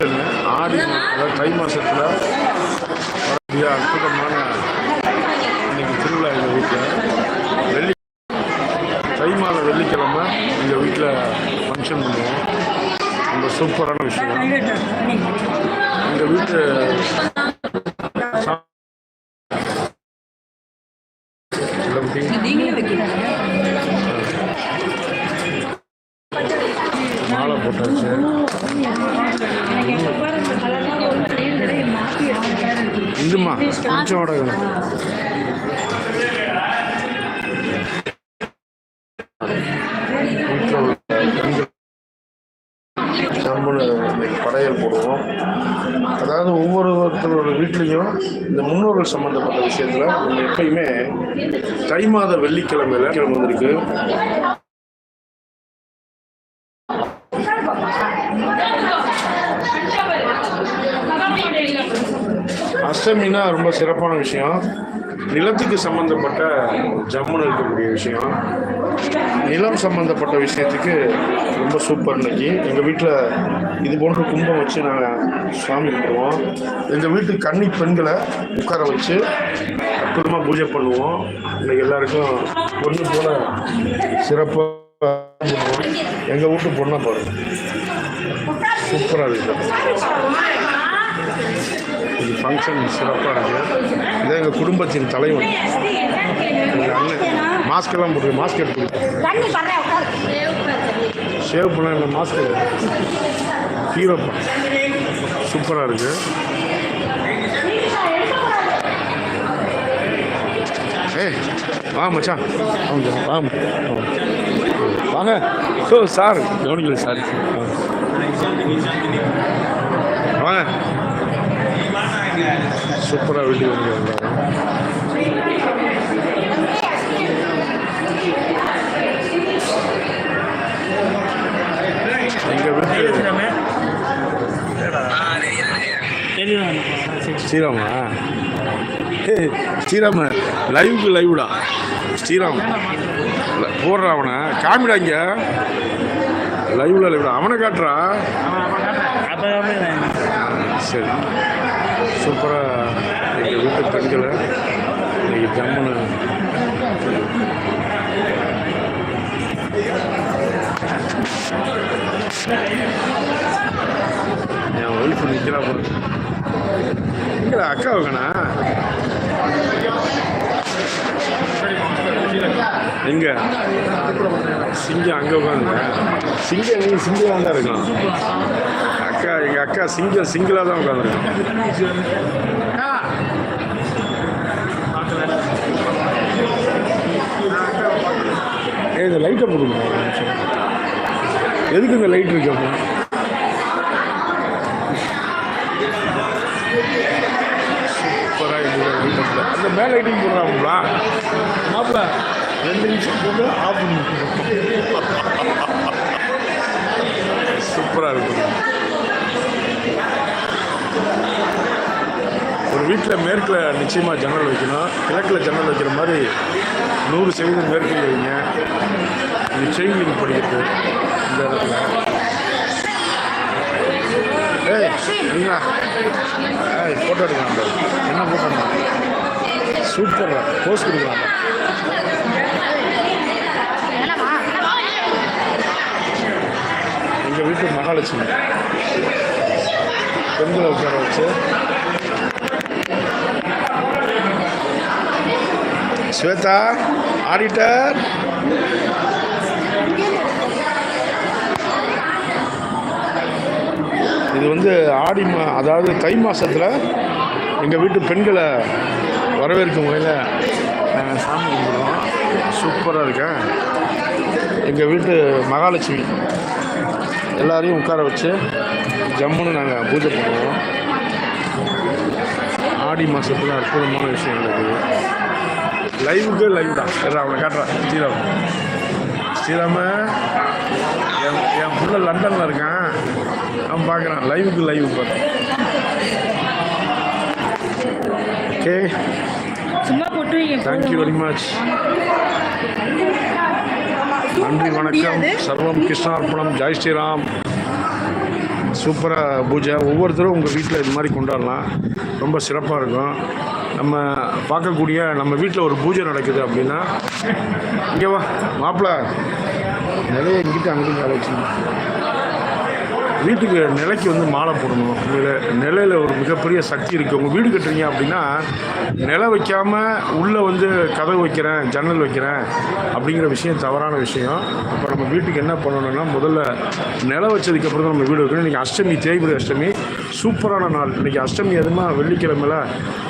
Function ஆடி மா- அதாவது தை மாதத்தில் வரக்கூடிய அற்புதமான இன்னைக்கு திருவிழா எங்கள் வீட்டில் வெள்ளி தை மாத வெள்ளிக்கிழமை எங்கள் வீட்டில் ஃபங்க்ஷன் பண்ணுவோம். ரொம்ப சூப்பரான விஷயம். எங்கள் வீட்டு நீங்களே வைக்கிறீங்க. மாலை போட்டாச்சு. இதுமா கொஞ்சம் உடகணும் வீட்டில் படையல் போடுவோம். அதாவது ஒவ்வொருத்தரோட வீட்லேயும் இந்த முன்னோர்கள் சம்மந்தப்பட்ட விஷயத்தில் நம்ம எப்பயுமே தை மாத வெள்ளிக்கிழமையில கிழமை வந்திருக்கு அஷ்டமினா ரொம்ப சிறப்பான விஷயம். நிலத்துக்கு சம்பந்தப்பட்ட ஜம்முன்னு இருக்கக்கூடிய விஷயம். நிலம் சம்பந்தப்பட்ட விஷயத்துக்கு ரொம்ப சூப்பர் இன்னைக்கு. எங்கள் வீட்டில் இது போன்ற கும்பம் வச்சு நாங்கள் சாமி கும்பிடுவோம். எங்கள் வீட்டு கன்னி பெண்களை உட்கார வச்சு அற்புதமாக பூஜை பண்ணுவோம். இன்னைக்கு எல்லாருக்கும் பொண்ணு போல சிறப்பாக எங்கள் வீட்டு பொண்ணை பாருங்க சூப்பராக இருக்குது. இது ஃபங்க்ஷன் சிறப்பாக இருக்கு இதான் எங்கள் குடும்பத்தின் தலைவன். எங்கள் அண்ணன். மாஸ்க் எல்லாம் போட்டு மாஸ்க் எடுத்து ஷேவ் பண்ண இல்லை மாஸ்க் ஹீரோ சூப்பராக இருக்கு ஏ வா மச்சான். வாங்க ஆமாம் வாங்க. ஓ சார் கவனிக்கல சார் வாங்க. சூப்பராக வீட்டுக்கு வந்து ஸ்ரீராமா? ஸ்ரீராம லைவுக்கு லைவ்டா ஸ்ரீராம். போடுறா அவனை. காமிடா இங்கே. லைவ்ல லைவ்டா அவனை காட்டுறா. சரி. சூப்பராக எங்கள் வீட்டு பெண்களை எங்கள் ஜம்முன்னு. என் ஒய்ஃப் நிற்கிறா போகிறேன் எங்கடா அக்கா வைக்கணா எங்கே? சிங்கம் அங்கே உட்காந்து சிங்கம் எங்க சிங்கிளாக தான் இருக்கலாம் அக்கா எங்கள் அக்கா சிங்கம் சிங்கிளாக தான் உட்காந்துருக்கான் ஏய் இந்த லைட்டை போடுங்க. ஒரு நிமிஷம். எதுக்கு இந்த லைட் இருக்கு அப்போ? சூப்பராக இருக்குது அந்த மேலே லைட்டிங் போடுறாங்களா மாப்பிள்ள ரெண்டு நிமிஷம் போட்டு ஆஃப் பண்ணி சூப்பராக இருக்குது. ஒரு வீட்டில் மேற்கில் நிச்சயமாக ஜன்னல் வைக்கணும். கிழக்கில் ஜன்னல் வைக்கிற மாதிரி நூறு சதவீதம் மேற்கில் வைங்க. இது செயின்லிங் படிக்கிறது. இந்த இடத்துல. ஏய் நீங்க ஏய் ஃபோட்டோ எடுக்கலாம் என்ன ஃபோட்டோ சூப்பராக போஸ்ட் கொடுக்கலாம் எங்கள் வீட்டு மகாலட்சுமி. பெண்களை உட்கார வச்சு. ஸ்வேதா ஆடிட்டர். இது வந்து ஆடி மா அதாவது தை மாதத்தில் எங்கள் வீட்டு பெண்களை வரவேற்கும் வகையில் நாங்கள் சாமி கும்பிடுவோம் சூப்பராக இருக்கேன். எங்கள் வீட்டு மகாலட்சுமி. எல்லாரையும் உட்கார வச்சு ஜம்முன்னு நாங்கள் பூஜை பண்ணுவோம். ஆடி மாதத்துல அற்புதமான விஷயம் நடக்குது லைவுக்கு லைவ் தான். சரி அவனை காட்டுறான் ஸ்ரீராம். ஸ்ரீராம என் என் புள்ள லண்டனில் இருக்கான். அவன் பார்க்குறான் லைவுக்கு லைவ் பார்த்து ஓகே. தேங்க்யூ வெரி மச் நன்றி வணக்கம். சர்வம் கிருஷ்ணார்ப்பணம் ஜெய் ஸ்ரீராம். சூப்பராக பூஜை. ஒவ்வொருத்தரும் உங்கள் வீட்டில் இது மாதிரி கொண்டாடலாம். ரொம்ப சிறப்பாக இருக்கும். நம்ம பார்க்கக்கூடிய நம்ம வீட்டில் ஒரு பூஜை நடக்குது அப்படின்னா இங்கே வா மாப்பிள்ள நிறைய எங்கிட்ட அங்கிட்ட அழைச்சி வீட்டுக்கு நிலைக்கு வந்து மாலை போடணும். நிலை நிலையில் ஒரு மிகப்பெரிய சக்தி இருக்குது உங்கள் வீடு கட்டுறீங்க அப்படின்னா நிலை வைக்காமல் உள்ளே வந்து கதவு வைக்கிறேன் ஜன்னல் வைக்கிறேன் அப்படிங்கிற விஷயம் தவறான விஷயம். இப்போ நம்ம வீட்டுக்கு என்ன பண்ணணும்னா முதல்ல நிலை வச்சதுக்கப்புறம் தான் நம்ம வீடு வைக்கணும். இன்றைக்கி அஷ்டமி தேய்பிரி அஷ்டமி. சூப்பரான நாள். இன்றைக்கி அஷ்டமி அதுமா வெள்ளிக்கிழமையில்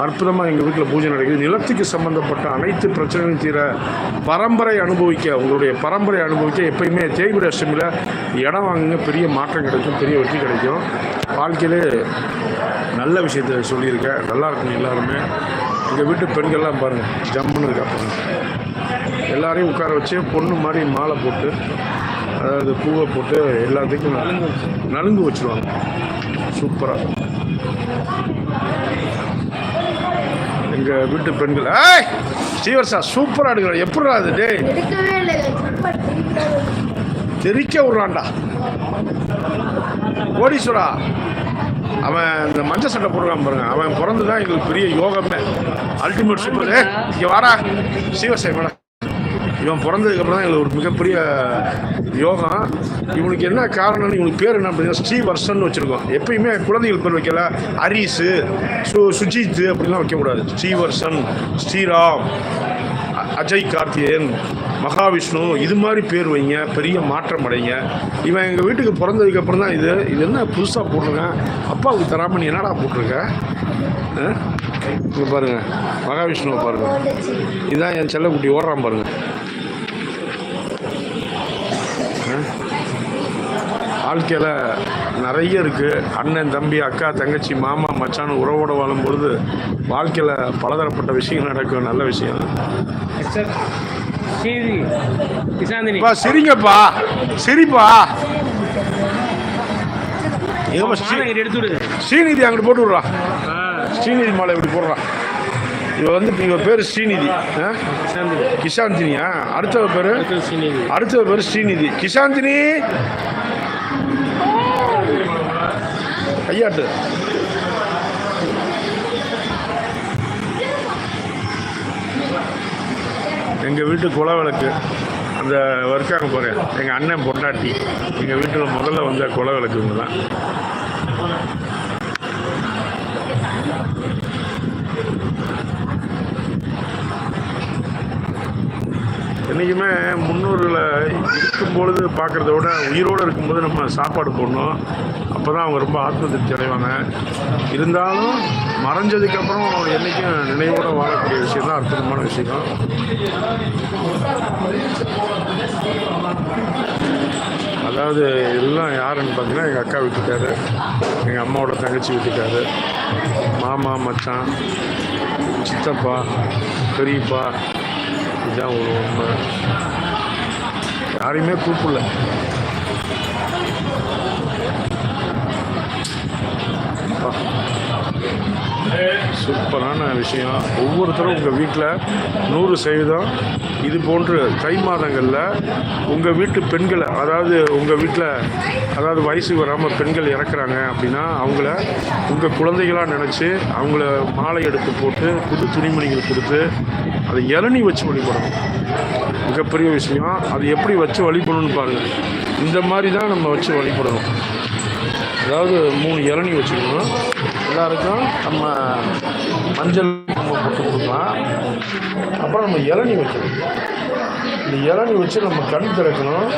அற்புதமாக எங்கள் வீட்டில் பூஜை நடக்குது. நிலத்துக்கு சம்மந்தப்பட்ட அனைத்து பிரச்சனைகளும் தீர பரம்பரை அனுபவிக்க உங்களுடைய பரம்பரை அனுபவிக்க எப்பயுமே தேய்பிரி அஷ்டமியில் இடம் வாங்குங்க. பெரிய மாற்றம் கிடைக்கும். பெரிய வெற்றி கிடைக்கும். வாழ்க்கையிலே நல்ல விஷயத்த சொல்லியிருக்கேன். நல்லா இருக்கும் எல்லாருமே. எங்கள் வீட்டு பெண்கள்லாம் பாருங்கள் ஜம்முன்னு இருக்கா பாருங்க எல்லாரையும் உட்கார வச்சு பொண்ணு மாதிரி மாலை போட்டு அதாவது பூவை போட்டு எல்லாத்துக்கும் நலுங்கு வச்சுருவாங்க. சூப்பராக எங்கள் வீட்டு பெண்கள் ஏய் ஸ்ரீவர்ஷா சூப்பராக எடுக்கிற. எப்படிடா அது டேய்? தெரிக்க விட்றான்டா. கோடீஸ்வரா அவன் இந்த மஞ்சள் சட்டை போடுறான் பாருங்க. அவன் பிறந்து தான் எங்களுக்கு பெரிய யோகமே. அல்டிமேட் சூப்பர் இங்கே வாடா. சிவசை மேடம் இவன் பிறந்ததுக்கப்புறம் தான் எங்களுக்கு ஒரு மிகப்பெரிய யோகம். இவனுக்கு என்ன காரணம்னு இவனுக்கு பேர் என்ன பார்த்தீங்கன்னா ஸ்ரீவர்ஷன் வச்சுருக்கோம். எப்பயுமே குழந்தைகள் பேர் வைக்கல. ஹரிஸு சு சுஜித் அப்படிலாம் வைக்கக்கூடாது. ஸ்ரீவர்ஷன் ஸ்ரீராம். அஜய் கார்த்தியன் மகாவிஷ்ணு இது மாதிரி பேர் வைங்க பெரிய மாற்றம் அடைங்க. இவன் எங்கள் வீட்டுக்கு பிறந்ததுக்கப்புறம் தான் இது. இது என்ன புதுசாக போட்டிருக்கேன்? அப்பாவுக்கு தராமல் நீ என்னடா போட்டிருக்க? இங்கே பாருங்கள் மகாவிஷ்ணுவை பாருங்கள் இதுதான் என் செல்லக்குட்டி ஓடுறான் பாருங்கள் வாழ்க்கையில் நிறைய இருக்குது அண்ணன் தம்பி அக்கா தங்கச்சி மாமா மச்சான் உறவோடு வாழும் பொழுது வாழ்க்கையில் பலதரப்பட்ட விஷயங்கள் நடக்கும். நல்ல விஷயம். பா சிரிங்கப்பா. சிரிப்பா. ஸ்ரீநிதி அங்கிட்டு போட்டு விட்றா. ஆ. ஸ்ரீநிதி மாலை இப்படி போடுறான் இவ வந்து இவ பேர் ஸ்ரீநிதி. கிஷாந்தினியா? அடுத்தவ பேர்? அடுத்த பேர் ஸ்ரீநிதி. கிஷாந்தினி! கையாட்டு. எங்கள் வீட்டு குல விளக்கு அந்த ஒர்க்காக போகிறேன் எங்கள் அண்ணன் பொண்டாட்டி எங்கள் வீட்டில் முதல்ல வந்த குல விளக்கு தான் என்றைக்குமே முன்னோர்களை இருக்கும் பொழுது பார்க்குறத விட உயிரோடு இருக்கும்போது நம்ம சாப்பாடு போடணும். அப்போ தான் அவங்க ரொம்ப ஆத்ம திருப்தி அடைவாங்க. இருந்தாலும் மறைஞ்சதுக்கப்புறம் என்றைக்கும் நினைவோடு வாழக்கூடிய விஷயம் தான் அற்புதமான விஷயம். அதாவது எல்லாம் யாருன்னு பார்த்தீங்கன்னா எங்கள் அக்கா வீட்டுக்காரு எங்கள் அம்மாவோட தங்கச்சி வீட்டுக்காரு மாமா மச்சான் சித்தப்பா பெரியப்பா இதுதான் ஒரு உண்மை யாரையுமே கூப்பிடல. அப்பா. சூப்பரான விஷயம். ஒவ்வொருத்தரும் உங்கள் வீட்டில் நூறு சதவீதம். இது போன்று தை மாதங்களில் உங்கள் வீட்டு பெண்களை அதாவது உங்கள் வீட்டில் அதாவது வயசுக்கு வராமல் பெண்கள் இறக்குறாங்க அப்படின்னா அவங்கள உங்கள் குழந்தைகளாக நினச்சி அவங்கள மாலை எடுத்து போட்டு புது துணிமணிகள் கொடுத்து அதை இளநி வச்சு வழிபடணும் மிகப்பெரிய விஷயம். அது எப்படி வச்சு வழிபடணும்னு பாருங்கள் இந்த மாதிரி தான் நம்ம வச்சு வழிபடணும் அதாவது மூணு இளநி வச்சுக்கணும். எல்லாருக்கும் நம்ம மஞ்சள் நம்ம போட்டு கொடுக்கலாம். அப்புறம் நம்ம இளநி வைக்கணும். இந்த இளநி வச்சு நம்ம கண் திறக்கணும்.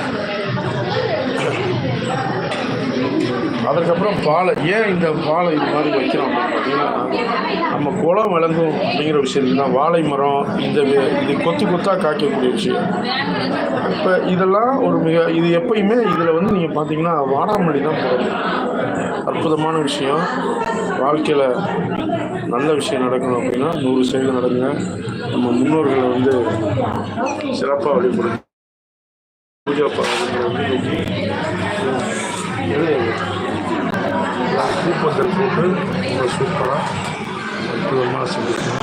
அதுக்கப்புறம் பாலை ஏன் இந்த பாலை இது மாதிரி வைக்கிறோம் அப்படின்னு பார்த்தீங்கன்னா நம்ம குளம் விளங்கும் அப்படிங்கிற விஷயம் தான் வாழை மரம் இந்த இது கொத்து கொத்தாக காய்க்கக்கூடிய விஷயம். இப்போ இதெல்லாம் ஒரு மிக இது எப்பயுமே இதில் வந்து நீங்கள் பார்த்தீங்கன்னா வாடாமல்லி தான் போடணும். அற்புதமான விஷயம். வாழ்க்கையில் நல்ல விஷயம் நடக்கணும் அப்படின்னா நூறு சதவீதம் நடக்குங்க நம்ம முன்னோர்களை வந்து சிறப்பாக வழிபடுங்க. பூஜா பாடல்களை சூப்பர் இன்னைக்கு சூப்பராக அற்புதமாக செஞ்சுருக்கோம்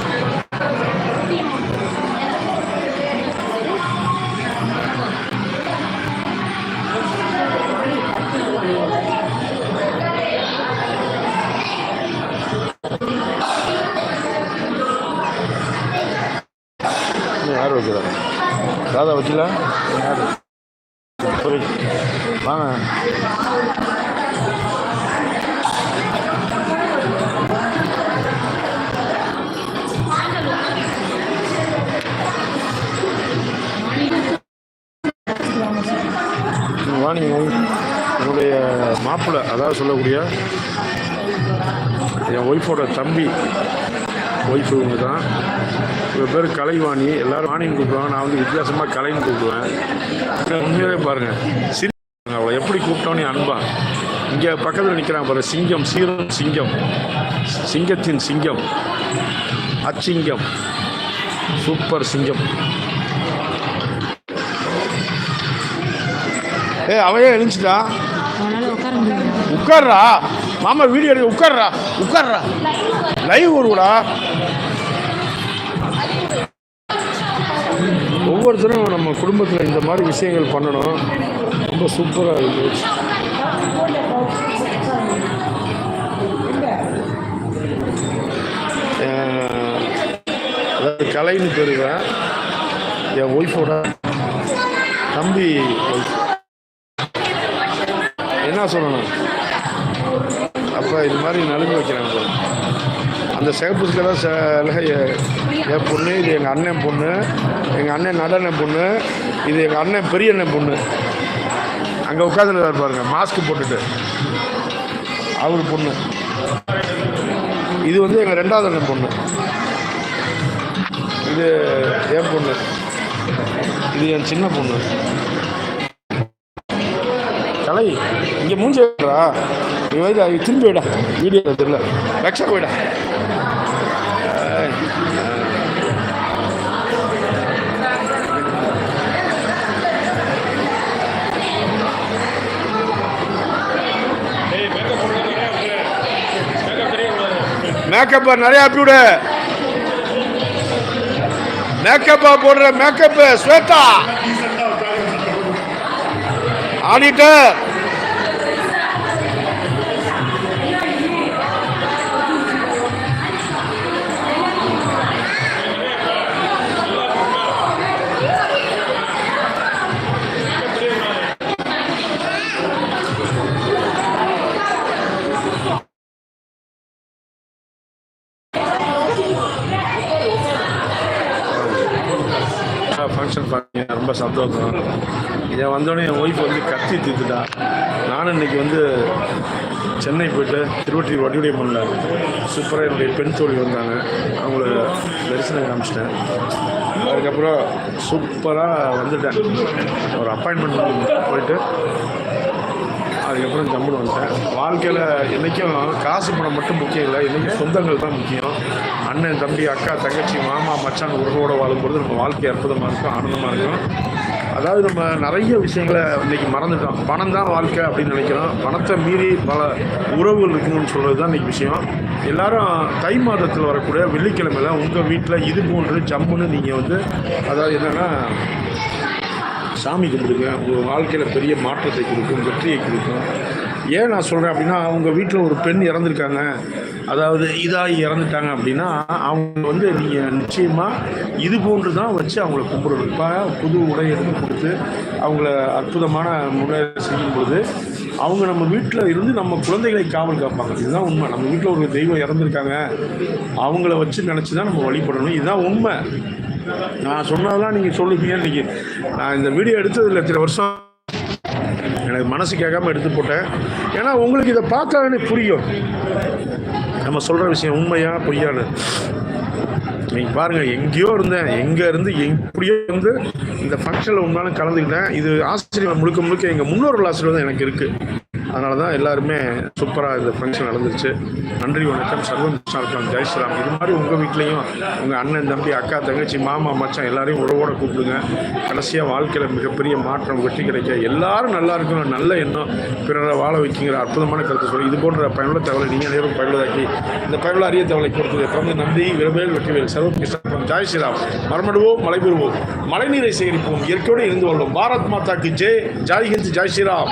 மாப்பிள்ளை அதாவது சொல்லக்கூடிய என் ஒய்ஃபோட தம்பி. ஒய்ஃபு இவங்க தான் இவங்க பேர் கலைவாணி. எல்லாரும் வாணின்னு கூப்பிடுவாங்க. நான் வந்து வித்தியாசமாக கலைன்னு கூப்பிடுவேன். உண்மையாகவே பாருங்கள் சிரி அவளை. எப்படி கூப்பிட்டோன்னே அன்பா? இங்கே பக்கத்தில் நிற்கிறான் பாரு. சிங்கம் சீரம் சிங்கம். சிங்கத்தின் சிங்கம். அச்சிங்கம். சூப்பர் சிங்கம். ஏ அவையே எழுந்துட்டான் உட்கார்றா. மாமா வீடியோ எடுத்து உட்கார்றா. உட்கார்றா. லைவ் வருவடா. ஒவ்வொருத்தரும் நம்ம குடும்பத்தில் இந்த மாதிரி விஷயங்கள் பண்ணணும். ரொம்ப சூப்பராக இருக்குது அதாவது கலைன்னு பெறுவேன் என் ஒய்ஃபோட தம்பி என்ன சொல்லணும்? அப்போ இது மாதிரி நலுங்கு வைக்கிறாங்க பாரு. அந்த சிகப்பு தான் என் பொண்ணு இது எங்கள் அண்ணன் பொண்ணு. எங்கள் அண்ணன் நடன பொண்ணு. இது எங்கள் அண்ணன் பெரிய அண்ணன் பொண்ணு. அங்கே உட்காந்துருக்காரு பாருங்க மாஸ்க் போட்டுட்டு. அவர் பொண்ணு. இது வந்து எங்கள் ரெண்டாவது அண்ணன் பொண்ணு. இது என் பொண்ணு. இது என் சின்ன பொண்ணு. கலை இங்கே மூஞ்சி வைக்கிறா நீ வந்து அது திரும்பி விடா. வீடியோ தெரியல. ரக்ஷா போயிடா ஏய். மேக்கப்பை நிறைய ஆப்பி விடு. மேக்கப்பா போடுற மேக்கப்பு ஸ்வேதா. ஆடிட்டர். ஃபங்க்ஷன் பண்ணி ரொம்ப சந்தோஷம். என் வந்தோடனே என் ஒய்ஃப் வந்து கத்தி தீர்த்துட்டா நானும் இன்னைக்கு வந்து சென்னை போயிட்டு திருவட்டி வடிவுடைய பண்ணல. சூப்பராக என்னுடைய பெண் தோழி வந்தாங்க. அவங்கள தரிசனம் காமிச்சிட்டேன். அதுக்கப்புறம் சூப்பராக வந்துட்டேன். ஒரு அப்பாயின்மெண்ட் போயிட்டு அதுக்கப்புறம் ஜம்முன்னு வந்துட்டேன். வாழ்க்கையில் என்றைக்கும் காசு பணம் மட்டும் முக்கியம் இல்லை. என்றைக்கும் சொந்தங்கள் தான் முக்கியம். அண்ணன் தம்பி அக்கா தங்கச்சி மாமா மச்சான் உறவோடு வாழும்போது நம்ம வாழ்க்கை அற்புதமாக இருக்கும் ஆனந்தமாக இருக்கும். அதாவது நம்ம நிறைய விஷயங்களை இன்றைக்கி மறந்துட்டோம். பணம் தான் வாழ்க்கை அப்படின்னு நினைக்கிறோம். பணத்தை மீறி பல உறவுகள் இருக்குன்னு சொல்கிறது தான் இன்றைக்கி விஷயம். எல்லாரும் தை மாதத்தில் வரக்கூடிய வெள்ளிக்கிழமையில் உங்கள் வீட்டில் இது போன்று ஜம்முன்னு நீங்கள் வந்து அதாவது என்னென்னா சாமி கும்பிடுங்க. உங்கள் வாழ்க்கையில் பெரிய மாற்றத்தை கொடுக்கும் வெற்றியை கொடுக்கும். ஏன் நான் சொல்கிறேன் அப்படின்னா அவங்க வீட்டில் ஒரு பெண் இறந்துருக்காங்க. அதாவது இதாகி இறந்துட்டாங்க அப்படின்னா அவங்க வந்து நீங்கள் நிச்சயமாக இது போன்று தான் வச்சு அவங்கள கும்பிடணும். இப்போ புது உடை எடுத்து கொடுத்து அவங்கள அற்புதமான முறையில் செய்யும் பொழுது அவங்க நம்ம வீட்டில் இருந்து நம்ம குழந்தைகளை காவல் காப்பாங்க. இதுதான் உண்மை. நம்ம வீட்டில் ஒரு தெய்வம் இறந்துருக்காங்க. அவங்கள வச்சு நினச்சி தான் நம்ம வழிபடணும். இதுதான் உண்மை. நான் சொன்னதெல்லாம் நீங்கள் சொல்லுவீங்க இன்றைக்கி நான் இந்த வீடியோ எடுத்ததில்ல. சில வருஷம் எனக்கு மனசு கேட்காம எடுத்து போட்டேன். ஏன்னா உங்களுக்கு இதை பார்த்தாலே புரியும். நம்ம சொல்கிற விஷயம் உண்மையா பொய்யான்னு நீங்கள் பாருங்கள் எங்கேயோ இருந்தேன். எங்கே இருந்து எப்படியோ இருந்து இந்த ஃபங்க்ஷனில் உண்மையான கலந்துக்கிட்டேன். இது ஆசிரியர் முழுக்க முழுக்க எங்கள் முன்னோர்கள் ஆசிரியர் தான் எனக்கு இருக்குது அதனால தான் எல்லாருமே சூப்பராக இந்த ஃபங்க்ஷன் நடந்துச்சு. நன்றி வணக்கம். சர்வம் இருக்கலாம் ஜெய் ஸ்ரீராம். இது மாதிரி உங்கள் வீட்லேயும் உங்கள் அண்ணன் தம்பி அக்கா தங்கச்சி மாமா மச்சான் எல்லாரையும் உறவோட கூப்பிடுங்க. கடைசியாக வாழ்க்கையில் மிகப்பெரிய மாற்றம் வெற்றி கிடைக்க எல்லாரும் நல்லா இருக்கணும். நல்ல எண்ணம். பிறரை வாழ வைக்கிங்கிற அற்புதமான கருத்து சொல்லி இது போன்ற பயனுள்ள தகவலை நீங்கள் அனைவரும் பயனுள்ளதாக்கி இந்த பயனுள்ள அரிய தகவலை கொடுத்தது பிறந்து நன்றி விரவேல் வெற்றிவேல் சர்வம் கிருஷ்ணன் ஜாய் ஸ்ரீராம். மரமடுவோம் மழை பெறுவோம். மழைநீரை சேகரிப்போம். இயற்கையோடு இருந்து கொள்வோம் பாரத் மாதாக்கு ஜெய். ஜாய் ஹிந்த் ஜாய் ஸ்ரீராம்.